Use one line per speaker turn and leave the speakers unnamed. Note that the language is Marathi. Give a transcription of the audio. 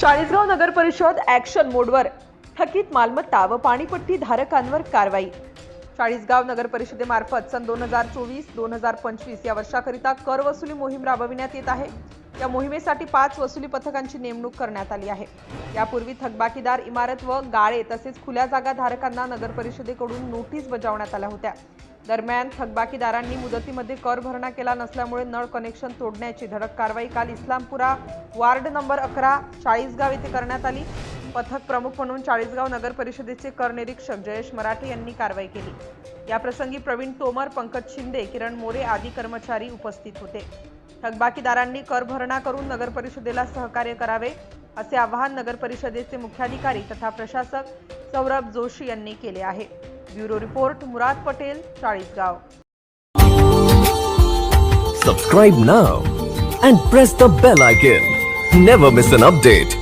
चाळीसगाव नगर परिषद ऍक्शन मोडवर थकीत मालमत्ता व पाणीपट्टी धारकांवर कारवाई. चाळीसगाव नगर परिषदेमार्फत सन दोन हजार चोवीस दोन हजार पंचवीस या वर्षाकरिता कर वसुली मोहीम राबविण्यात येत आहे. या मोहिमेसाठी पाच वसुली पथकांची नेमणूक करण्यात आली आहे. यापूर्वी थकबाकीदार इमारत व गाळे तसेच खुल्या जागा धारकांना नगर परिषदेकडून नोटीस बजावण्यात आल्या होत्या. दरम्यान थकबाकीदारांनी मुदतीमध्ये कर भरणा केला नसल्यामुळे नळ कनेक्शन तोडण्याची धडक कारवाई. काल इस्लामपुरा वार्ड नंबर अकरा चाळीसगाव येथे करण्यात आली. पथक प्रमुख म्हणून चाळीसगाव नगर परिषदेचे कर निरीक्षक जयेश मराठे यांनी कारवाई केली. याप्रसंगी प्रवीण तोमर पंकज शिंदे किरण मोरे आदी कर्मचारी उपस्थित होते. थकबाकीदारांनी कर भरणा करून नगर परिषदेला सहकार्य करावे असे आवाहन नगर परिषदेचे मुख्याधिकारी तथा प्रशासक सौरभ जोशी यांनी केले आहे. Bureau report Murad Patel Chalisgaon
Subscribe now and press the bell icon. Never miss an update.